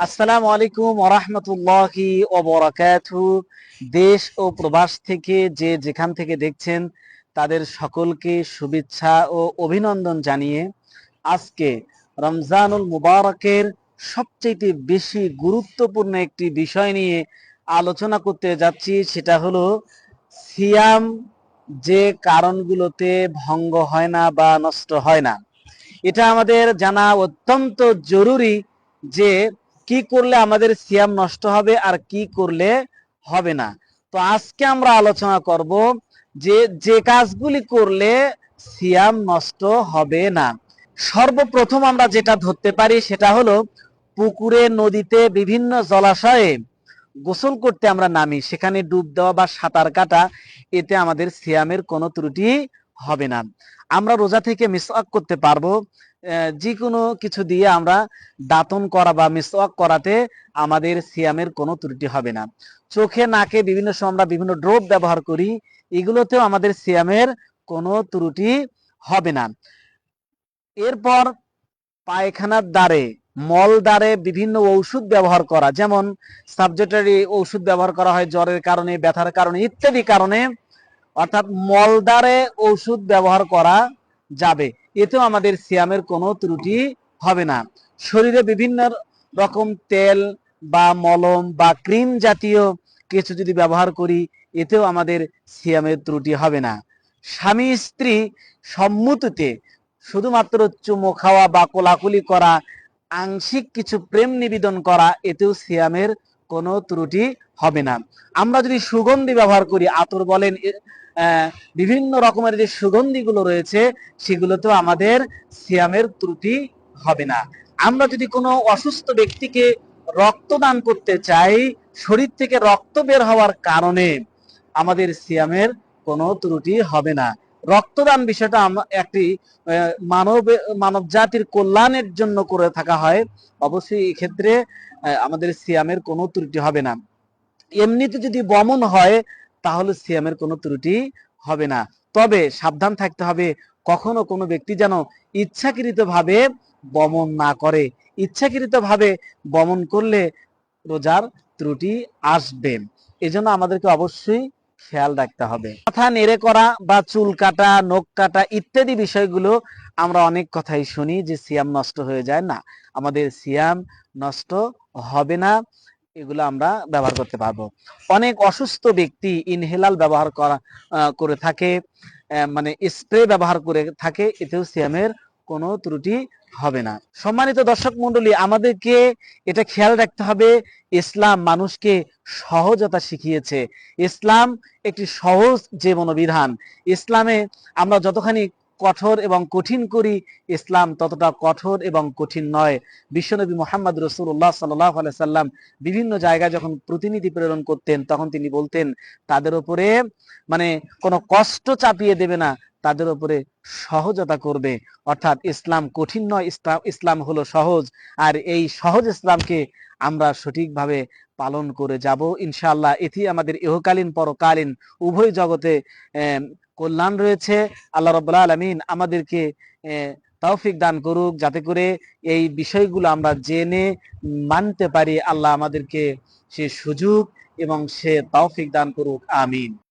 আসসালামু আলাইকুম ওরহমতুল্লাহি ওবরাকাতু দেশ ও প্রবাস থেকে যে যেখান থেকে দেখছেন, তাদের সকলকে শুভেচ্ছা ও অভিনন্দন জানিয়ে আজকে রমজানুল মুবারকের সবচেয়ে বেশি গুরুত্বপূর্ণ একটি বিষয় নিয়ে আলোচনা করতে যাচ্ছি, সেটা হলো সিয়াম যে কারণগুলোতে ভঙ্গ হয় না বা নষ্ট হয় না। এটা আমাদের জানা অত্যন্ত জরুরি যে কি করলে আমাদের সিয়াম নষ্ট হবে আর কি করলে হবে না? তো আজকে আমরা আলোচনা করব যে যে কাজগুলি করলে সিয়াম নষ্ট হবে না। সর্বপ্রথম আমরা যেটা ধরতে পারি সেটা হলো পুকুরে, নদীতে বিভিন্ন জলাশয়ে গোসল করতে আমরা নামি। সেখানে ডুব দেওয়া বা সাঁতার কাটা, এতে আমাদের সিয়ামের কোনো ত্রুটি হবে না। আমরা রোজা থেকে মিসওয়াক করতে পারব। যে কোনো কিছু দিয়ে আমরা দাতন করা বা মিসওয়াক করাতে আমাদের সিয়ামের কোনো ত্রুটি হবে না। চোখে, নাকে বিভিন্ন সময় আমরা বিভিন্ন ড্রপ ব্যবহার করি, এগুলোতেও আমাদের সিয়ামের কোনো ত্রুটি হবে না। এরপর পায়খানার দ্বারে, মল দ্বারে বিভিন্ন ঔষধ ব্যবহার করা, যেমন সাবজেক্টারি ঔষধ ব্যবহার করা হয়, জ্বরের কারণে, ব্যথার কারণে ইত্যাদি কারণে, অর্থাৎ মল দ্বারে ঔষধ ব্যবহার করা যাবে। এতেও আমাদের সিয়ামের কোনো ত্রুটি হবে না। শরীরে বিভিন্ন রকম তেল বা মলম বা ক্রিম জাতীয় কিছু যদি ব্যবহার করি, এতেও আমাদের সিয়ামের ত্রুটি হবে না। স্বামী স্ত্রী সম্মতিতে শুধুমাত্র চুমো খাওয়া বা কোলাকুলি করা, আংশিক কিছু প্রেম নিবেদন করা, এতেও সিয়ামের কোনো ত্রুটি হবে না। আমরা যদি সুগন্ধি ব্যবহার করি, আতর বলেন বিভিন্ন রকমের যে সুগন্ধিগুলো রয়েছে, সেগুলোতেও আমাদের সিয়ামের ত্রুটি হবে না। আমরা যদি কোনো অসুস্থ ব্যক্তিকে রক্তদান করতে চাই, শরীর থেকে রক্ত বের হওয়ার কারণে আমাদের সিয়ামের কোনো ত্রুটি হবে না। রক্তদান বিষয়টা একটি মানব মানব জাতির কল্যাণের জন্য করে থাকা হয়। অবশ্যই এক্ষেত্রে আমাদের সিয়ামের কোনো ত্রুটি হবে না। এমনিতে যদি বমন হয়, তাহলে সিয়ামের কোনো ত্রুটি হবে না। তবে সাবধান থাকতে হবে, কখনো কোনো ব্যক্তি যেন ইচ্ছাকৃতভাবে বমন না করে। ইচ্ছাকৃতভাবে বমন করলে রোজার ত্রুটি আসবে। এজন্য আমাদেরকে অবশ্যই খেয়াল রাখতে হবে। মাথা নেড়ে করা বা চুল কাটা, নখ কাটা ইত্যাদি বিষয়গুলো আমরা অনেক কথাই শুনি যে সিয়াম নষ্ট হয়ে যায়। না, আমাদের সিয়াম নষ্ট হবে না, এগুলো আমরা ব্যবহার করতে পারব। অনেক অসুস্থ ব্যক্তি ইনহেলাল ব্যবহার করা করে থাকে মানে স্প্রে ব্যবহার করে থাকে, এতেও সিয়ামের কোনো ত্রুটি হবে না। সম্মানিত দর্শক মন্ডলী আমাদেরকে এটা খেয়াল রাখতে হবে, ইসলাম মানুষকে সহজতা শিখিয়েছে। ইসলাম একটি সহজ জীবনবিধান। ইসলামে আমরা যতখানি কঠোর এবং কঠিন করি ইসলাম ততটা কঠোর এবং কঠিন নয়। বিশ্বনবী মোহাম্মদ রসুল্লাহ সাল্লাহ সাল্লাম বিভিন্ন জায়গায় যখন প্রতিনিধি প্রেরণ করতেন, তখন তিনি বলতেন, তাদের উপরে মানে কোনো কষ্ট চাপিয়ে দেবে না, তাদের উপরে সহজতা করবে। অর্থাৎ ইসলাম কঠিন নয়, ইসলাম ইসলাম হলো সহজ। আর এই সহজ ইসলামকে আমরা সঠিকভাবে পালন করে যাব। ইনশাআল্লাহ এটি আমাদের ইহকালীন, পরকালীন, উভয় জগতে কল্যাণ রয়েছে। আল্লাহ রবাহ আলমিন আমাদেরকে তৌফিক দান করুক যাতে করে এই বিষয়গুলো আমরা জেনে, মানতে পারি। আল্লাহ আমাদেরকে সে সুযোগ এবং সে তৌফিক দান করুক। আমিন।